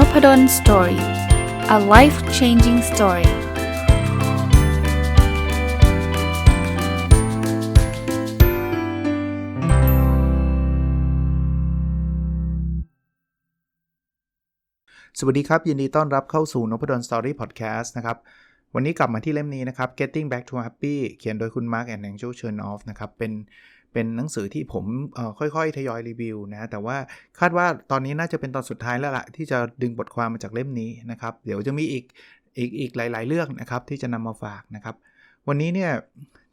n o p ด d o สตอรี่ a life changing story สวัสดีครับ ยินดีต้อนรับเข้าสู่นพดลสตอรี่พอดแคสต์นะครับ วันนี้กลับมาที่เล่มนี้นะครับ Getting Back to Happy เขียนโดยคุณ Mark and Angel Chernoff นะครับ เป็น เป็นหนังสือที่ผมค่อยๆ ทยอยรีวิวนะ แต่ว่าคาดว่าตอนนี้น่าจะเป็นตอนสุดท้ายแล้วละ่ะที่จะดึงบทความมาจากเล่มนี้นะครับ เดี๋ยวจะมีอีกอีกอีกหลาย ๆ เรื่องนะครับที่จะนำมาฝากนะครับ วันนี้เนี่ย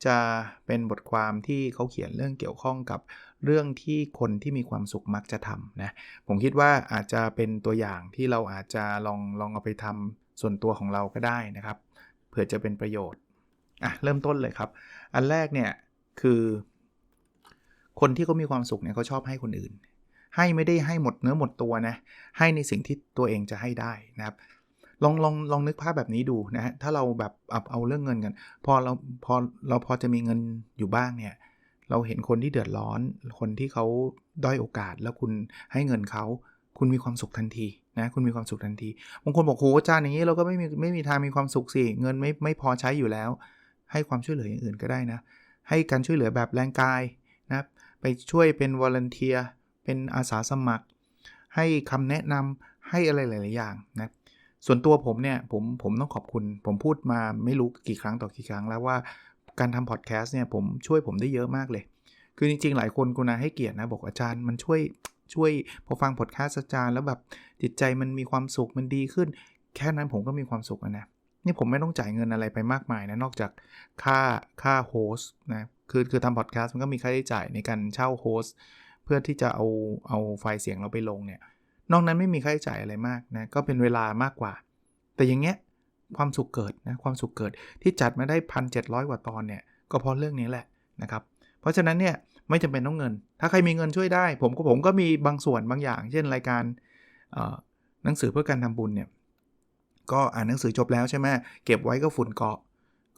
จะเป็นบทความที่เขาเขียนเรื่องเกี่ยวข้องกับเรื่องที่คนที่มีความสุขมักจะทำนะ ผมคิดว่าอาจจะเป็นตัวอย่างที่เราอาจจะลองลองเอาไปทำส่วนตัวของเราก็ได้นะครับ เผื่อจะเป็นประโยชน์อะเริ่มต้นเลยครับ อันแรกเนี่ยคือ คนที่เขามีความสุขเนี่ยเขาชอบให้คนอื่น ให้ไม่ได้ให้หมดเนื้อหมดตัวนะ ให้ในสิ่งที่ตัวเองจะให้ได้นะครับ ลองลองลองนึกภาพแบบนี้ดูนะฮะ ถ้าเราแบบเอาเอาเรื่องเงินกัน พอเราพอเราพอจะมีเงินอยู่บ้างเนี่ยเราเห็นคนที่เดือดร้อน คนที่เขาด้อยโอกาส แล้วคุณให้เงินเขา คุณมีความสุขทันทีนะ คุณมีความสุขทันที บางคนบอกโหอาจารย์อย่างนี้เราก็ไม่มีไม่มีทางมีความสุขสิ เงินไม่ไม่พอใช้อยู่แล้ว ให้ความช่วยเหลืออย่างอื่นก็ได้นะ ให้การช่วยเหลือแบบแรงกาย ไปช่วยเป็นวอลเนเทียเป็นอาสาสมัคร ให้คำแนะนำให้อะไรหลาย ๆ อย่างนะส่วนตัวผมเนี่ยผมผมต้องขอบคุณ ผมพูดมาไม่รู้กี่ครั้งต่อกี่ครั้งแล้วว่าการทำพอดแคสต์เนี่ยผมช่วยผมได้เยอะมากเลย คือจริง ๆ หลายคนคุณนาให้เกียรตินะ บอกอาจารย์มันช่วยช่วยพอฟังพอดแคสต์อาจารย์แล้วแบบจิตใจมันมีความสุขมันดีขึ้น แค่นั้นผมก็มีความสุขนะ นี่ผมไม่ต้องจ่ายเงินอะไรไปมากมายนะ นอกจากค่าค่าโฮสต์นะคือคือทำพอดแคสต์มันก็มีค่าใช้จ่ายในการเช่าโฮสต์เพื่อที่จะเอาเอาไฟล์เสียงเราไปลงเนี่ยนอกนั้นไม่มีค่าใช้จ่ายอะไรมากนะก็เป็นเวลามากกว่า แต่อย่างเงี้ยความสุขเกิดนะความสุขเกิดที่จัดมาได้พันเจ็กว่าตอนเนี่ยก็เพราะเรื่องนี้แหละนะครับเพราะฉะนั้นเนี่ยไม่จำเป็นต้องเงิน ถ้าใครมีเงินช่วยได้ ผมก็ผมก็มีบางส่วนบางอย่าง เช่นรายการหนังสือเพื่อการทำบุญเนี่ย ก็อ่านหนังสือจบแล้วใช่ไหมเก็บไว้ก็ฝุ่นเกาะ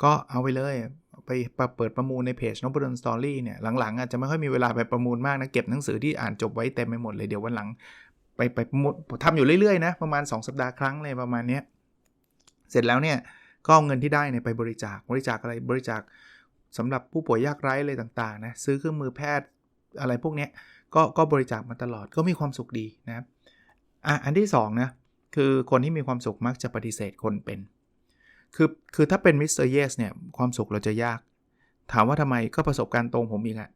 ก็เอาไปเลยไปเปิดประมูลในเพจนบดนสตอรี่เนี่ยหลังๆอาจจะไม่ค่อยมีเวลาไปประมูลมากนะเก็บหนังสือที่อ่านจบไว้เต็มไปหมดเลยเดี๋ยววันหลัง ไปไปประมูลทำอยู่เรื่อยๆนะประมาณ 2 สัปดาห์ครั้งเลยประมาณนี้เสร็จแล้วเนี่ยก็เอาเงินที่ได้เนี่ยไปบริจาคบริจาคอะไรบริจาคสำหรับผู้ป่วยยากไร้อะไรต่างๆนะซื้อเครื่องมือแพทย์อะไรพวกนี้ก็ก็บริจาคมาตลอดก็มีความสุขดีนะครับอะอันที่2นะ คือคนที่มีความสุขมักจะปฏิเสธคนเป็น คือคือถ้าเป็นมิสเตอร์เยสเนี่ยความสุขเราจะยาก ถามว่าทำไมก็ประสบการณ์ตรงผมเองอะ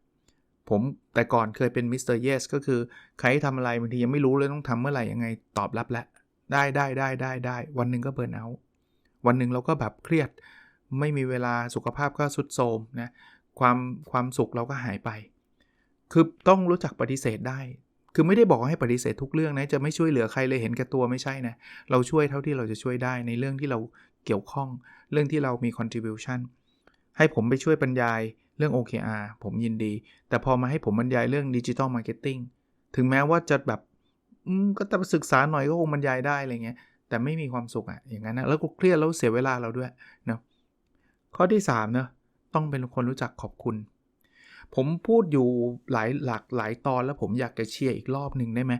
ผมแต่ก่อนเคยเป็นมิสเตอร์เยสก็คือใครทำอะไรบางทียังไม่รู้เลยต้องทำเมื่อไหร่ยังไงตอบรับแล้วได้ได้ได้ได้ได้วันหนึ่งก็เบิร์นเอาวันหนึ่งเราก็แบบเครียดไม่มีเวลาสุขภาพก็สุดโทมนะความความสุขเราก็หายไป คือต้องรู้จักปฏิเสธได้ คือไม่ได้บอกให้ปฏิเสธทุกเรื่องนะ จะไม่ช่วยเหลือใครเลยเห็นแก่ตัวไม่ใช่นะ เราช่วยเท่าที่เราจะช่วยได้ในเรื่องที่เราเกี่ยวข้อง เรื่องที่เรามี contribution ให้ผมไปช่วยบรรยายเรื่อง OKR ผมยินดี แต่พอมาให้ผมบรรยายเรื่อง Digital Marketing ถึงแม้ว่าจะแบบก็ต้องศึกษาหน่อยก็คงบรรยายได้อะไรเงี้ย แต่ไม่มีความสุขอะ่ะอย่างนั้นนะแล้วก็เครียดแล้วเสียเวลาเราด้วยเนาะข้อที่3เนะต้องเป็นคนรู้จักขอบคุณ ผมพูดอยู่หลายหลักหลายตอนแล้วผมอยากจะเชียร์อีกรอบหนึ่งได้ไหม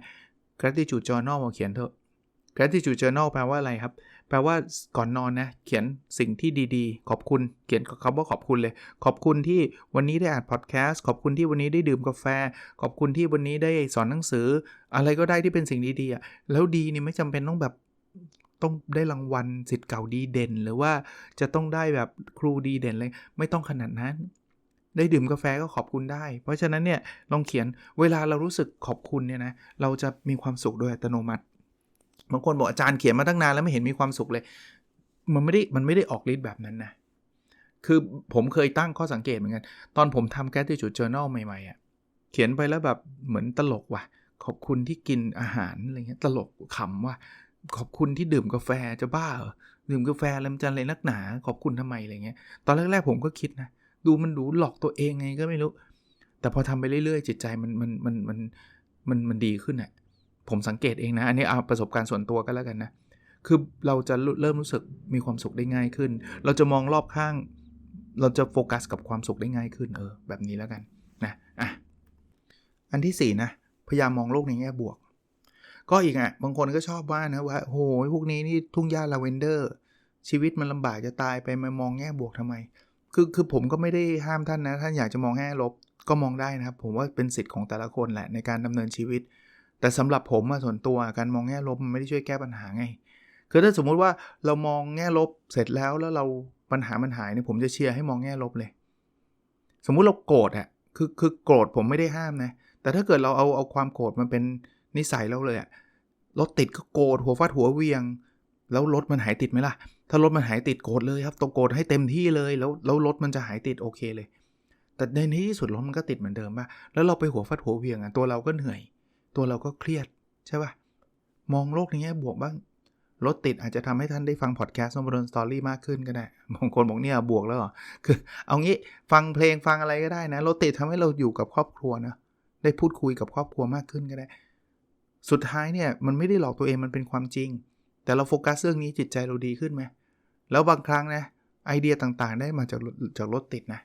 gratitude journal มาเขียนเถอะ gratitude journal แปลว่าอะไรครับ แปลว่าก่อนนอนนะ เขียนสิ่งที่ดีๆ ขอบคุณ เขียนคำว่าขอบคุณเลย ขอบคุณที่วันนี้ได้อ่านพอดแคสต์ ขอบคุณที่วันนี้ได้ดื่มกาแฟ ขอบคุณที่วันนี้ได้สอนหนังสือ อะไรก็ได้ที่เป็นสิ่งดีๆอะ แล้วดีนี่ไม่จำเป็นต้องแบบต้องได้รางวัลสิทธิ์เก่าดีเด่น หรือว่าจะต้องได้แบบครูดีเด่นเลย ไม่ต้องขนาดนั้น ได้ดื่มกาแฟก็ขอบคุณได้ เพราะฉะนั้นเนี่ยลองเขียนเวลาเรารู้สึกขอบคุณเนี่ยนะเราจะมีความสุขโดยอัตโนมัติบางคนบอกอาจารย์เขียนมาตั้งนานแล้วไม่เห็นมีความสุขเลย มันไม่ได้มันไม่ได้ออกฤทธิ์แบบนั้นนะคือผมเคยตั้งข้อสังเกตเหมือนกัน ตอนผมทำแกติจูดเจอร์นลใหม่ๆอะ่ะเขียนไปแล้วแบบเหมือนตลกว่ะ ขอบคุณที่กินอาหารอะไรเงี้ยตลกขำว่ะขอบคุณที่ดื่มกาแฟจะบ้าเหรอดื่มกาแฟแล้วมันจะอะไรนักหนา ขอบคุณทำไมอะไรเงี้ยตอนแรกๆผมก็คิดนะ ดูมันดูหลอกตัวเองไงก็ไม่รู้ แต่พอทำไปเรื่อยๆ จิตใจมันมันมันมันมันมันดีขึ้นอะ่ะผมสังเกตเองนะ อันนี้เอาประสบการณ์ส่วนตัวก็แล้วกันนะ คือเราจะเริ่มรู้สึกมีความสุขได้ง่ายขึ้น เราจะมองรอบข้าง เราจะโฟกัสกับความสุขได้ง่ายขึ้นเออแบบนี้แล้วกันนะอะอันที่ 4 นะ พยายามมองโลกในแง่บวก ก็อีกอะ บางคนก็ชอบว่านะว่าโอ้ยพวกนี้นี่ทุ่งหญ้าลาเวนเดอร์ ชีวิตมันลำบากจะตายไปมามองแง่บวกทำไม คือคือผมก็ไม่ได้ห้ามท่านนะ ท่านอยากจะมองแง่ลบก็มองได้นะครับ ผมว่าเป็นสิทธิ์ของแต่ละคนแหละในการดำเนินชีวิต แต่สำหรับผมส่วนตัวการมองแง่ลบมันไม่ได้ช่วยแก้ปัญหาไง คือถ้าสมมุติว่าเรามองแง่ลบเสร็จแล้วแล้วเราปัญหามันหายเนี่ยผมจะเชียร์ให้มองแง่ลบเลย สมมุติเราโกรธอะคือคือโกรธผมไม่ได้ห้ามนะ แต่ถ้าเกิดเราเอาเอาความโกรธมันเป็นนิสัยเราเลยอะรถติดก็โกรธหัวฟาดหัวเวียง แล้วรถมันหายติดไหมล่ะ ถ้ารถมันหายติดโกรธเลยครับต้องโกรธให้เต็มที่เลยแล้วแล้วรถมันจะหายติดโอเคเลย แต่ในที่สุดรถมันก็ติดเหมือนเดิมป่ะแล้วเราไปหัวฟาดหัวเวียงอะตัวเราก็เหนื่อย ตัวเราก็เครียดใช่ป่ะมองโลกในแง่บวกบ้างรถติดอาจจะทำให้ท่านได้ฟังพอดแคสต์โมเดิร์นสตอรี่มากขึ้นก็ได้บางคนบอกเนี่ยบวกแล้วเหรอคือ เอางี้ฟังเพลงฟังอะไรก็ได้นะรถติดทำให้เราอยู่กับครอบครัวนะได้พูดคุยกับครอบครัวมากขึ้นก็ได้ สุดท้ายเนี่ยมันไม่ได้หลอกตัวเองมันเป็นความจริง แต่เราโฟกัสเรื่องนี้จิตใจเราดีขึ้นไหม แล้วบางครั้งนะไอเดียต่างๆ ได้มาจากจากรถติดนะ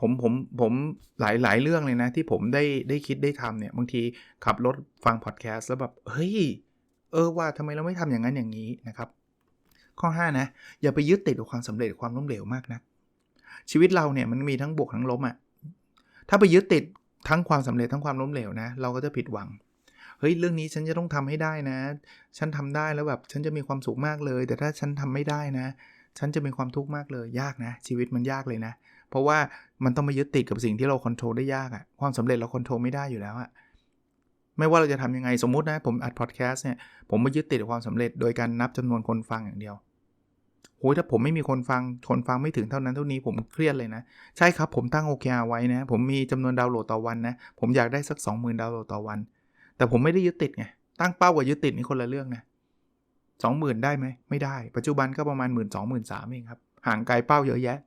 ผมผมผมหลายหลายเรื่องเลยนะ ที่ผมได้ได้คิดได้ทำเนี่ยบางทีขับรถฟังพอดแคสต์แล้วแบบเฮ้ยเออว่าทำไมเราไม่ทำอย่างนั้นอย่างนี้นะครับ ข้อ 5 นะ อย่าไปยึดติดกับความสำเร็จความล้มเหลวมากนะชีวิตเราเนี่ยมันมีทั้งบวกทั้งล้มอะ่ะถ้าไปยึดติดทั้งความสำเร็จทั้งความล้มเหลวนะเราก็จะผิดหวัง เฮ้ยเรื่องนี้ฉันจะต้องทำให้ได้นะ ฉันทำได้แล้วแบบฉันจะมีความสุขมากเลย แต่ถ้าฉันทำไม่ได้นะ ฉันจะมีความทุกข์มากเลยยากนะ ชีวิตมันยากเลยนะ เพราะว่ามันต้องมายึดติดกับสิ่งที่เราควบคุมได้ยากอะความสำเร็จเราควบคุมไม่ได้อยู่แล้วอะไม่ว่าเราจะทำยังไงสมมุตินะผมอัดพอดแคสต์เนี่ยผมมายึดติดความสำเร็จโดยการนับจำนวนคนฟังอย่างเดียวโหถ้าผมไม่มีคนฟังคนฟังไม่ถึงเท่านั้นเท่านี้ผมเครียดเลยนะ ใช่ครับผมตั้ง OKR ไว้นะ ผมมีจำนวนดาวน์โหลดต่อวันนะ ผมอยากได้สัก 20,000 ดาวน์โหลดต่อวัน แต่ผมไม่ได้ยึดติดไง ตั้งเป้ากับยึดติดนี่คนละเรื่องนะสองหมื่นได้ไหม ไม่ได้ ปัจจุบันก็ประมาณหมื่นสองหมื่นสามเองครับ ห่างไกลเป้าเยอะแยะ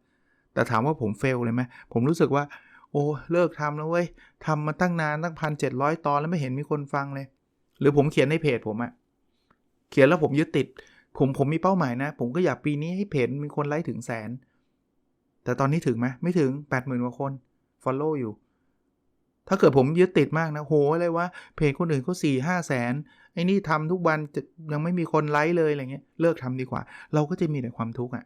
แต่ถามว่าผมเฟลเลยไหม ผมรู้สึกว่า โอ้เลิกทำแล้วเว้ยทำมาตั้งนานตั้งพันเจ็ดร้อยตอนแล้วไม่เห็นมีคนฟังเลย หรือผมเขียนในเพจผมอะเขียนแล้วผมยึดติด ผมผมมีเป้าหมายนะ ผมก็อยากปีนี้ให้เพจมีคนไลค์ถึงแสน แต่ตอนนี้ถึงไหมไม่ถึงแปดหมื่นกว่าคน follow อยู่ ถ้าเกิดผมยึดติดมากนะโหอะไรวะเพจคนอื่นเขาสี่ห้าแสนไอ้นี่ทำทุกวันจะยังไม่มีคนไลค์เลยอะไรเงี้ยเลิกทำดีกว่า เราก็จะมีแต่ความทุกข์อะ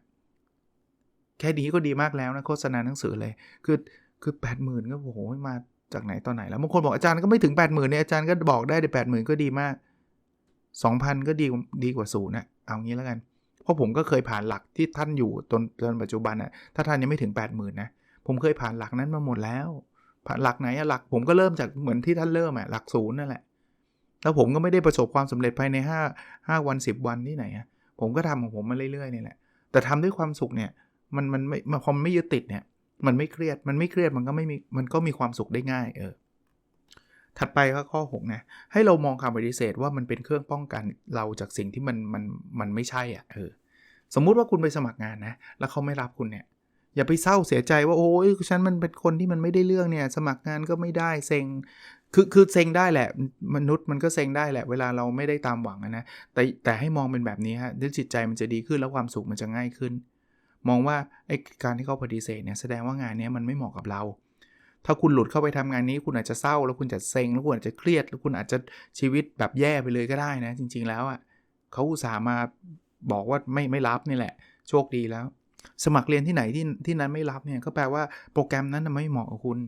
แค่นี้ก็ดีมากแล้วนะโฆษณาหนังสือเลย คือคือแปดหมื่นก็โอ้โหมาจากไหนตอนไหนแล้วบางคนบอกอาจารย์ก็ไม่ถึงแปดหมื่นเนี่ยอาจารย์ก็บอกได้แต่แปดหมื่นก็ดีมากสองพันก็ดีดีกว่าศูนย์นะเอางี้แล้วกัน เพราะผมก็เคยผ่านหลักที่ท่านอยู่จนจนปัจจุบันอะถ้าท่านยังไม่ถึงแปดหมื่นนะผมเคยผ่านหลักนั้นมาหมดแล้ว หลักไหนอะหลักผมก็เริ่มจากเหมือนที่ท่านเริ่มอะหลักศูนย์นั่นแหละ แล้วผมก็ไม่ได้ประสบความสำเร็จภายในห้าห้าวันสิบวันที่ไหนอะผมก็ทำของผมมาเรื่อยๆนี่แหละ แต่ทำด้วยความสุขเนี่ยมันมันไม่พอมันไม่ยึดติดเนี่ยมันไม่เครียดมันไม่เครียดมันก็ไม่มีมันก็มีความสุขได้ง่ายเออถัดไปก็ข้อ6นะให้เรามองคำปฏิเสธว่ามันเป็นเครื่องป้องกันเราจากสิ่งที่มันมันมันไม่ใช่อะเออสมมุติว่าคุณไปสมัครงานนะแล้วเขาไม่รับคุณเนี่ย อย่าไปเศร้าเสียใจว่าโอ้ยฉันมันเป็นคนที่มันไม่ได้เรื่องเนี่ยสมัครงานก็ไม่ได้เซ็งคือคือเซ็งได้แหละมนุษย์มันก็เซ็งได้แหละ เวลาเราไม่ได้ตามหวังนะแต่แต่ให้มองเป็นแบบนี้ฮะด้วยจิตใจมันจะดีขึ้นแล้วความสุขมันจะง่ายขึ้น มองว่าไอ้การที่เขาปฏิเสธเนี่ยแสดงว่างานนี้มันไม่เหมาะกับเรา ถ้าคุณหลุดเข้าไปทำงานนี้ คุณอาจจะเศร้าแล้วคุณจะเซ็งแล้วคุณอาจจะเครียดแล้วคุณอาจจะชีวิตแบบแย่ไปเลยก็ได้นะ จริง ๆ แล้วอะเขาอุตส่าห์มาบอกว่าไม่ไม่รับนี่แหละ โชคดีแล้ว สมัครเรียนที่ไหนที่ที่นั้นไม่รับเนี่ยก็แปลว่าโปรแกรมนั้นไม่เหมาะกับคุณ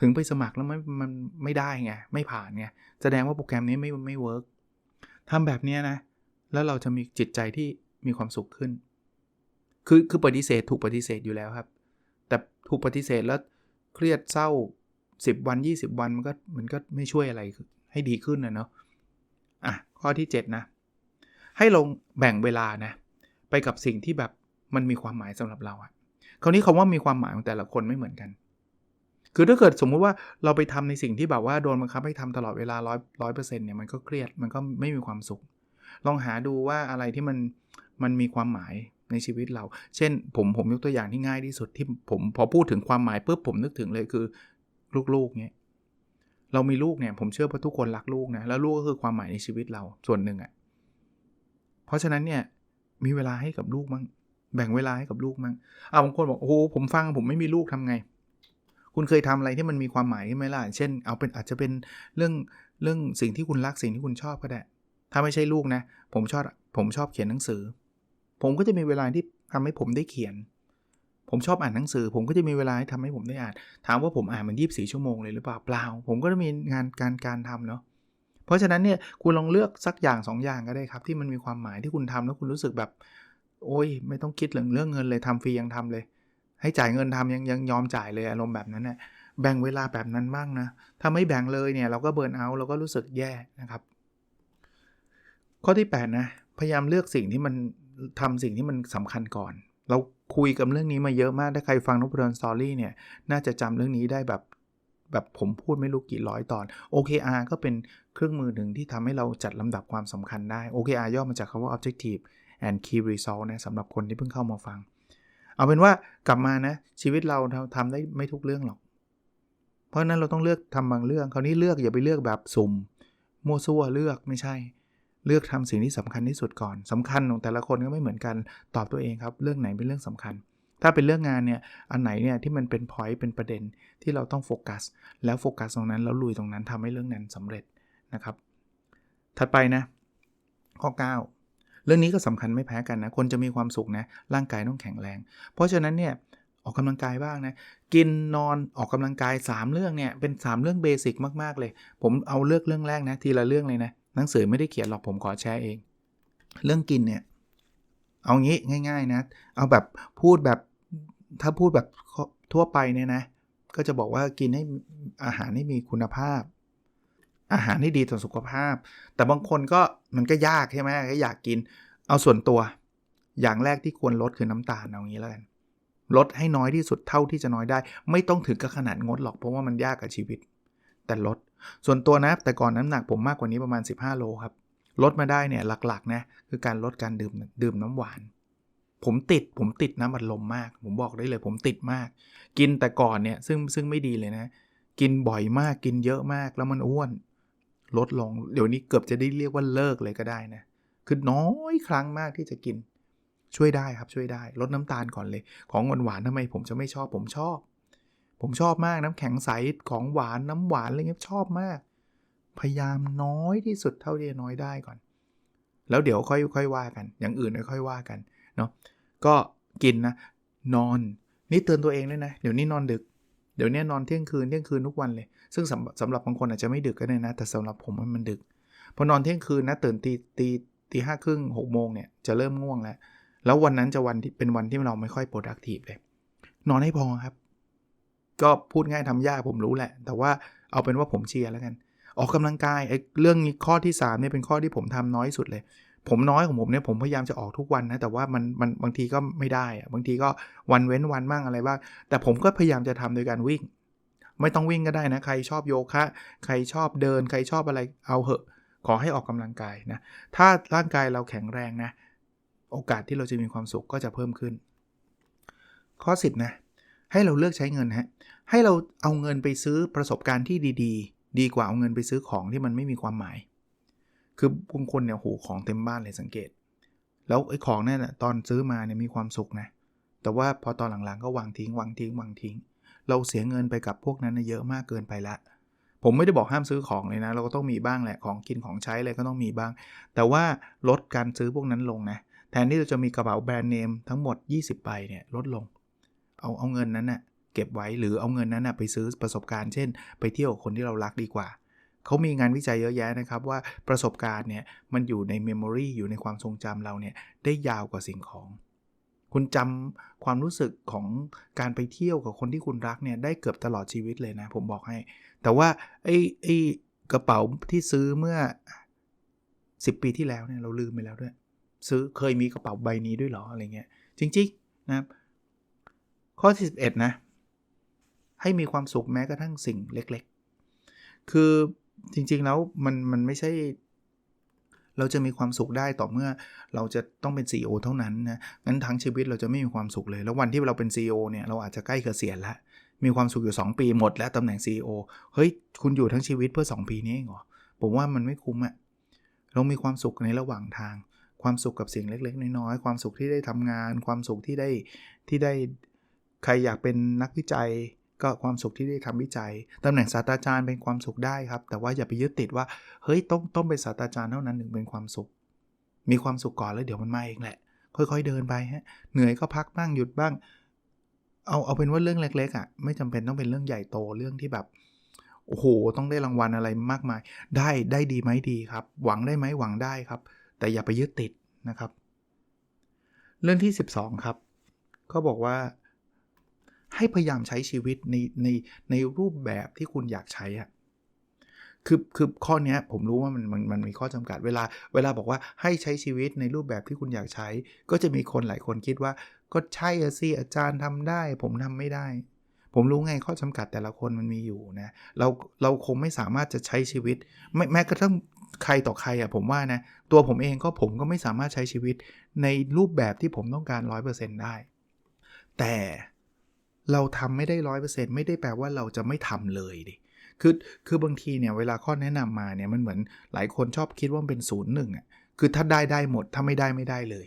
ถึงไปสมัครแล้วไม่มันไม่ได้ไงไม่ผ่านไงแสดงว่าโปรแกรมนี้ไม่ไม่เวิร์กทำแบบนี้นะ แล้วเราจะมีจิตใจที่มีความสุขขึ้น คือคือปฏิเสธถูกปฏิเสธอยู่แล้วครับ แต่ถูกปฏิเสธแล้วเครียดเศร้า 10 วัน 20 วันมันก็มันก็ไม่ช่วยอะไรให้ดีขึ้นนะเนาะอะข้อที่ 7 นะ ให้ลงแบ่งเวลานะ ไปกับสิ่งที่แบบ มันมีความหมายสำหรับเราอะคราวนี้คาว่ามีความหมายของแต่ละคนไม่เหมือนกัน คือถ้าเกิดสมมุติว่าเราไปทำในสิ่งที่แบบว่าโดนบังคับให้ทำตลอดเวลาร้อยร้อยเปอร์เซ็นต์เนี่ยมันก็เครียดมันก็ไม่มีความสุข ลองหาดูว่าอะไรที่มันมันมีความหมายในชีวิตเรา เช่น ผมผมยกตัวอย่างที่ง่ายที่สุดที่ผมพอพูดถึงความหมายปุ๊บผมนึกถึงเลยคือลูกๆเนี่ยเรามีลูกเนี่ยผมเชื่อว่าทุกคนรักลูกนะแล้วลูกก็คือความหมายในชีวิตเราส่วนหนึ่งอะ่ะเพราะฉะนั้นเนี่ยมีเวลาให้กับลูกมั้ง แบ่งเวลาให้กับลูกมั้งอ่าบางคนบอกโอ้โหผมฟังผมไม่มีลูกทำไง คุณเคยทำอะไรที่มันมีความหมายไหมล่ะเช่น เอาเป็นอาจจะเป็นเรื่องเรื่องสิ่งที่คุณรักสิ่งที่คุณชอบก็ได้ถ้าไม่ใช่ลูกนะ ผมชอบผมชอบเขียนหนังสือ ผมก็จะมีเวลาที่ทำให้ผมได้เขียน ผมชอบอ่านหนังสือ ผมก็จะมีเวลาที่ทำให้ผมได้อ่าน ถามว่าผมอ่านมันยีิบสี่ชั่วโมงเลยหรือเปล่าเปล่า ผมก็จะมีงานการการทำเนาะเพราะฉะนั้นเนี่ยคุณลองเลือกสักอย่าง2ออย่างก็ได้ครับ ที่มันมีความหมายที่คุณทำแล้วคุณรู้สึกแบบ โอ้ยไม่ต้องคิดเรื่องเรื่องเงินเลยทำฟรียังทำเลย ให้จ่ายเงินทำยังยังยอมจ่ายเลยอารมณ์แบบนั้นนะ่ะแบ่งเวลาแบบนั้นบ้างนะ ถ้าไม่แบ่งเลยเนี่ยเราก็เบิร์นเอาเราก็รู้สึกแย่นะครับ ข้อที่ 8 นะ พยายามเลือกสิ่งที่มันทำสิ่งที่มันสำคัญก่อน เราคุยกับเรื่องนี้มาเยอะมาก ถ้าใครฟังนพดลสตอรี่เนี่ย น่าจะจำเรื่องนี้ได้แบบแบบผมพูดไม่รู้กี่ร้อยตอน OKR ก็เป็นเครื่องมือหนึ่งที่ทำให้เราจัดลำดับความสำคัญได้ OKR ย่อมาจากคำว่า Objective and Key Result นะสำหรับคนที่เพิ่งเข้ามาฟัง เอาเป็นว่ากลับมานะ ชีวิตเราทำได้ไม่ทุกเรื่องหรอก เพราะนั้นเราต้องเลือกทำบางเรื่อง คราวนี้เลือกอย่าไปเลือกแบบสุ่มมั่วซั่วเลือกไม่ใช่ เลือกทำสิ่งที่สำคัญที่สุดก่อนสำคัญของแต่ละคนก็ไม่เหมือนกันตอบตัวเองครับ เรื่องไหนเป็นเรื่องสำคัญถ้าเป็นเรื่องงานเนี่ย อันไหนเนี่ยที่มันเป็นพอยต์เป็นประเด็นที่เราต้องโฟกัส แล้วโฟกัสตรงนั้น แล้วลุยตรงนั้นทำให้เรื่องนั้นสำเร็จนะครับ ถัดไปนะ ข้อ 9 รื่องนี้ก็สำคัญไม่แพ้กันนะ คนจะมีความสุขนะ ร่างกายต้องแข็งแรง เพราะฉะนั้นเนี่ยออกกำลังกายบ้างนะ กินนอนออกกำลังกาย 3 เรื่องเนี่ยเป็น 3 เรื่องเบสิกมาก ๆ เลย ผมเอาเลือกเรื่องแรกนะ ทีละเรื่องเลยนะ หนังสือไม่ได้เขียนหรอกผมขอแชร์เอง เรื่องกินเนี่ย เอางี้ง่าย ๆ นะ เอาแบบพูดแบบถ้าพูดแบบทั่วไปเนี่ยนะ ก็จะบอกว่ากินให้อาหารให้มีคุณภาพ อาหารที่ดีต่อสุขภาพ แต่บางคนก็มันก็ยากใช่ไหมก็อยากกิน เอาส่วนตัว อย่างแรกที่ควรลดคือน้ำตาลเอางี้แล้วกันลดให้น้อยที่สุดเท่าที่จะน้อยได้ ไม่ต้องถึงกับขนาดงดหรอกเพราะว่ามันยากกับชีวิต แต่ลด ส่วนตัวนะแต่ก่อนน้ำหนักผมมากกว่านี้ประมาณ 15 โลครับลดมาได้เนี่ยหลักๆนะคือการลดการดื่มดื่มน้ำหวาน ผมติดผมติดน้ำบัดลมมาก ผมบอกได้เลยผมติดมาก กินแต่ก่อนเนี่ยซึ่งซึ่งไม่ดีเลยนะ กินบ่อยมากกินเยอะมากแล้วมันอ้วน ลดลง เดี๋ยวนี้เกือบจะได้เรียกว่าเลิกเลยก็ได้นะ คือน้อยครั้งมากที่จะกิน ช่วยได้ครับช่วยได้ ลดน้ำตาลก่อนเลย ของหวานหวานทำไมผมจะไม่ชอบผมชอบ ผมชอบมากน้ำแข็งใสของหวานน้ำหวานอะไรเงี้ยชอบมาก พยายามน้อยที่สุดเท่าที่จะน้อยได้ก่อน แล้วเดี๋ยวค่อยค่อยว่ากัน อย่างอื่นค่อยว่ากันเนาะก็กินนะนอน นี่เตือนตัวเองด้วยนะ เดี๋ยวนี้นอนดึก เดี๋ยวนี้นอนเที่ยงคืนเที่ยงคืนทุกวันเลย ซึ่งสำสำหรับบางคนอาจจะไม่ดึกก็ได้นะ แต่สำหรับผมมันดึก พอนอนเที่ยงคืนนะตื่นตีตีตีห้าครึ่งหกโมงเนี่ยจะเริ่มง่วงแล้ว แล้ววันนั้นจะวันที่เป็นวันที่เราไม่ค่อย productive เลย นอนให้พอครับ ก็พูดง่ายทำยากผมรู้แหละ แต่ว่าเอาเป็นว่าผมเชียร์แล้วกัน ออกกำลังกายไอ้เรื่องข้อที่3เนี่ยเป็นข้อที่ผมทำน้อยสุดเลย ผมน้อยของผมเนี่ยผมพยายามจะออกทุกวันนะ แต่ว่ามันมันบางทีก็ไม่ได้อะบางทีก็วันเว้นวันบ้างอะไรบ้างแต่ผมก็พยายามจะทำโดยการวิ่ง ไม่ต้องวิ่งก็ได้นะ ใครชอบโยคะใครชอบเดิน ใครชอบอะไรเอาเหอะ ขอให้ออกกำลังกายนะ ถ้าร่างกายเราแข็งแรงนะ โอกาสที่เราจะมีความสุขก็จะเพิ่มขึ้น ข้อ 10 นะ ให้เราเลือกใช้เงินฮะให้เราเอาเงินไปซื้อประสบการณ์ที่ดี ๆ ดีกว่าเอาเงินไปซื้อของที่มันไม่มีความหมาย คือบางคนเนี่ยโหของเต็มบ้านเลยสังเกต แล้วไอ้ของนั่นน่ะตอนซื้อมาเนี่ยมีความสุขนะ แต่ว่าพอตอนหลังๆก็วางทิ้งวางทิ้งวางทิ้ง เราเสียเงินไปกับพวกนั้นเยอะมากเกินไปละ ผมไม่ได้บอกห้ามซื้อของเลยนะ เราก็ต้องมีบ้างแหละ ของกินของใช้อะไรก็ต้องมีบ้าง แต่ว่าลดการซื้อพวกนั้นลงนะ แทนที่เราจะมีกระเป๋าแบรนด์เนมทั้งหมด 20 ใบเนี่ยลดลง เอาเอาเงินนั้นนะ่ะเก็บไว้หรือเอาเงินนั้นนะ่ะไปซื้อประสบการณ์ เช่น ไปเที่ยวคนที่เรารักดีกว่า เขามีงานวิจัยเยอะแยะนะครับว่าประสบการณ์เนี่ยมันอยู่ในเมมโมรีอยู่ในความทรงจำเราเนี่ยได้ยาวกว่าสิ่งของ คุณจำความรู้สึกของการไปเที่ยวกับคนที่คุณรักเนี่ยได้เกือบตลอดชีวิตเลยนะผมบอกให้ แต่ว่าไอ้ไอ้กระเป๋าที่ซื้อเมื่อ 10 ปีที่แล้วเนี่ยเราลืมไปแล้วด้วย ซื้อเคยมีกระเป๋าใบนี้ด้วยหรออะไรเงี้ยจริงๆนะครับข้อที่11นะให้มีความสุขแม้กระทั่งสิ่งเล็กๆ คือ จริง ๆ แล้วมันมันไม่ใช่ เราจะมีความสุขได้ต่อเมื่อเราจะต้องเป็น CEO เท่านั้นนะงั้นทั้งชีวิตเราจะไม่มีความสุขเลย แล้ววันที่เราเป็น CEO เนี่ยเราอาจจะใกล้เกษียณแล้วมีความสุขอยู่ 2 ปีหมดแล้วตำแหน่ง CEO เฮ้ย คุณอยู่ทั้งชีวิตเพื่อ 2 ปีนี้เหรอ ผมว่ามันไม่คุ้มอะเรามีความสุขในระหว่างทาง ความสุขกับสิ่งเล็ก ๆ น้อยๆ ความสุขที่ได้ทำงาน ความสุขที่ได้ที่ได้ใครอยากเป็นนักวิจัย ก็ความสุขที่ได้ทำวิจัยตำแหน่งศาสตราจารย์เป็นความสุขได้ครับ แต่ว่าอย่าไปยึดติดว่าเฮ้ยต้องต้องเป็นศาสตราจารย์เท่านั้นถึงเป็นความสุข มีความสุขก่อนแล้วเดี๋ยวมันมาเองแหละ ค่อยๆเดินไปฮะเหนื่อยก็พักบ้างหยุดบ้าง เอาเอาเป็นว่าเรื่องเล็กๆอะ่ะไม่จำเป็นต้องเป็นเรื่องใหญ่โตเรื่องที่แบบโอ้โห ต้องได้รางวัลอะไรมากมาย ได้ได้ดีไหมดีครับ หวังได้ไหมหวังได้ครับ แต่อย่าไปยึดติดนะครับ เรื่องที่ 12 ครับ เขาบอกว่า ให้พยายามใช้ชีวิตในในในรูปแบบที่คุณอยากใช้อะคือคือข้อนี้ผมรู้ว่ามันมันมันมีข้อจำกัดเวลา เวลาบอกว่าให้ใช้ชีวิตในรูปแบบที่คุณอยากใช้ ก็จะมีคนหลายคนคิดว่า ก็ใช่สิอาจารย์ทำได้ ผมทำไม่ได้ ผมรู้ไงข้อจำกัดแต่ละคนมันมีอยู่นะเราเราคงไม่สามารถจะใช้ชีวิตไม่แม้กระทั่งใครต่อใครอะผมว่านะตัวผมเองก็ผมก็ไม่สามารถใช้ชีวิตในรูปแบบที่ผมต้องการ 100%ได้ แต่ เราทำไม่ได้ร้อยเปอร์เซ็นต์ไม่ได้แปลว่าเราจะไม่ทำเลยดิคือคือบางทีเนี่ยเวลาข้อแนะนำมาเนี่ยมันเหมือนหลายคนชอบคิดว่าเป็นศูนย์หนึ่งอะคือถ้าได้ได้หมดถ้าไม่ได้ไม่ได้เลย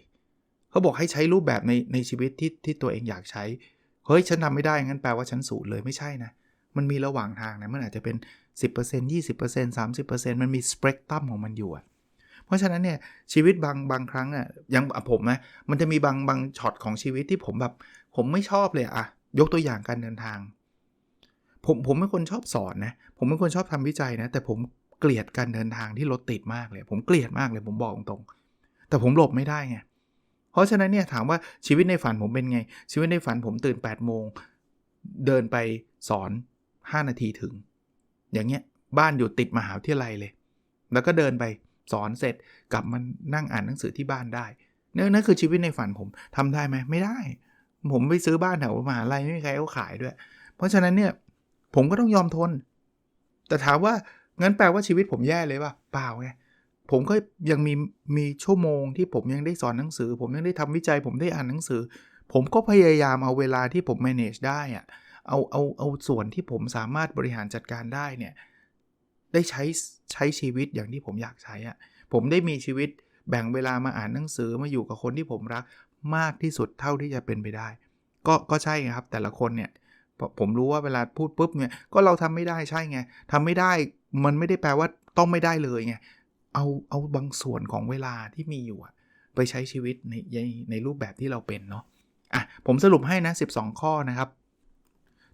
เขาบอกให้ใช้รูปแบบในในชีวิตที่ที่ตัวเองอยากใช้เฮ้ยฉันทำไม่ได้งั้นแปลว่าฉันศูนย์เลยไม่ใช่นะมันมีระหว่างทางนะมันอาจจะเป็น 10% 20% 30%มันมีสเปกตรัมของมันอยู่อะเพราะฉะนั้นเนี่ยชีวิตบางบางครั้งอะยังผมนะมันจะมีบางบางช็อตของชีวิตที่ผมแบบผมไม่ชอบเลยอะ ยกตัวอย่างการเดินทาง ผมผมเป็นคนชอบสอนนะ ผมเป็นคนชอบทำวิจัยนะ แต่ผมเกลียดการเดินทางที่รถติดมากเลย ผมเกลียดมากเลยผมบอกตรงๆแต่ผมหลบไม่ได้ไงเพราะฉะนั้นเนี่ยถามว่าชีวิตในฝันผมเป็นไง ชีวิตในฝันผมตื่น8ปดโมงเดินไปสอน 5 นาทีถึง อย่างเงี้ยบ้านอยู่ติดมหาวิทยาลัยเลย แล้วก็เดินไปสอนเสร็จกลับมานั่งอ่านหนังสือที่บ้านได้นี่นั่นคือชีวิตในฝันผมทำได้ไหมไม่ได้ ผมไปซื้อบ้านแถวมหาลัยไม่มีใครเขาขายด้วย เพราะฉะนั้นเนี่ยผมก็ต้องยอมทน แต่ถามว่างั้นแปลว่าชีวิตผมแย่เลยป่ะเปล่าไงผมก็ยังมีมีชั่วโมงที่ผมยังได้สอนหนังสือ ผมยังได้ทำวิจัย ผมได้อ่านหนังสือ ผมก็พยายามเอาเวลาที่ผม manage ได้อะเอาเอาเอาส่วนที่ผมสามารถบริหารจัดการได้เนี่ยได้ใช้ใช้ชีวิตอย่างที่ผมอยากใช้อะผมได้มีชีวิตแบ่งเวลามาอ่านหนังสือมาอยู่กับคนที่ผมรัก มากที่สุดเท่าที่จะเป็นไปได้ ก็ก็ใช่ครับแต่ละคนเนี่ยผมรู้ว่าเวลาพูดปุ๊บเนี่ยก็เราทำไม่ได้ใช่ไงทำไม่ได้มันไม่ได้แปลว่าต้องไม่ได้เลยไงเอาเอาบางส่วนของเวลาที่มีอยู่ไปใช้ชีวิตในในในรูปแบบที่เราเป็นเนาะอะผมสรุปให้นะ 12 ข้อนะครับ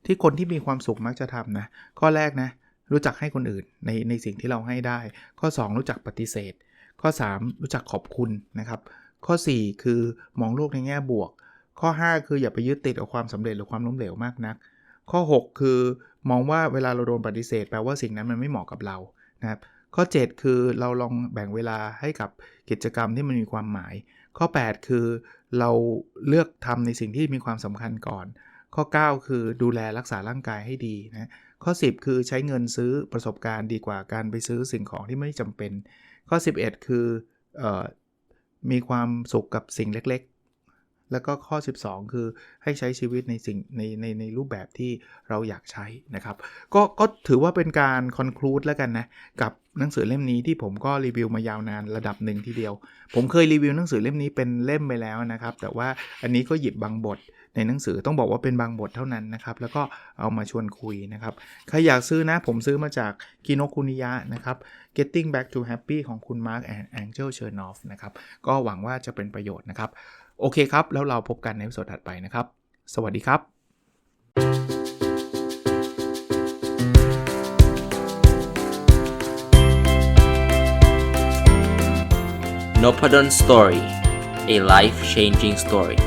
ที่คนที่มีความสุขมักจะทำนะ ข้อแรกนะ รู้จักให้คนอื่นในในสิ่งที่เราให้ได้ ข้อ 2 รู้จักปฏิเสธ ข้อ 3 รู้จักขอบคุณนะครับ ข้อ 4 คือมองโลกในแง่บวก ข้อ 5 คืออย่าไปยึดติดกับความสำเร็จหรือความล้มเหลวมากนัก ข้อ 6 คือมองว่าเวลาเราโดนปฏิเสธแปลว่าสิ่งนั้นมันไม่เหมาะกับเรานะครับข้อ 7 คือเราลองแบ่งเวลาให้กับกิจกรรมที่มันมีความหมาย ข้อ 8 คือเราเลือกทำในสิ่งที่มีความสำคัญก่อน ข้อ 9 คือดูแลรักษาร่างกายให้ดีนะข้อ 10 คือใช้เงินซื้อประสบการณ์ดีกว่าการไปซื้อสิ่งของที่ไม่จำเป็น ข้อ 11 คืออ มีความสุขกับสิ่งเล็ก แล้วก็ข้อ 12 คือให้ใช้ชีวิตในสิ่งในในในรูปแบบที่เราอยากใช้นะครับ ก็ก็ถือว่าเป็นการคอนคลูดแล้วกันนะ กับหนังสือเล่มนี้ที่ผมก็รีวิวมายาวนานระดับหนึ่งทีเดียว ผมเคยรีวิวหนังสือเล่มนี้เป็นเล่มไปแล้วนะครับ แต่ว่าอันนี้ก็หยิบบางบทในหนังสือต้องบอกว่าเป็นบางบทเท่านั้นนะครับ แล้วก็เอามาชวนคุยนะครับ ใครอยากซื้อนะผมซื้อมาจากกิโนคุนิยะนะครับ Getting Back to Happy ของคุณ Mark and Angel Chernoff นะครับ ก็หวังว่าจะเป็นประโยชน์นะครับ โอเคครับ แล้วเราพบกันในวิดีโอถัดไปนะครับ สวัสดีครับ n o p a d o n Story a life changing story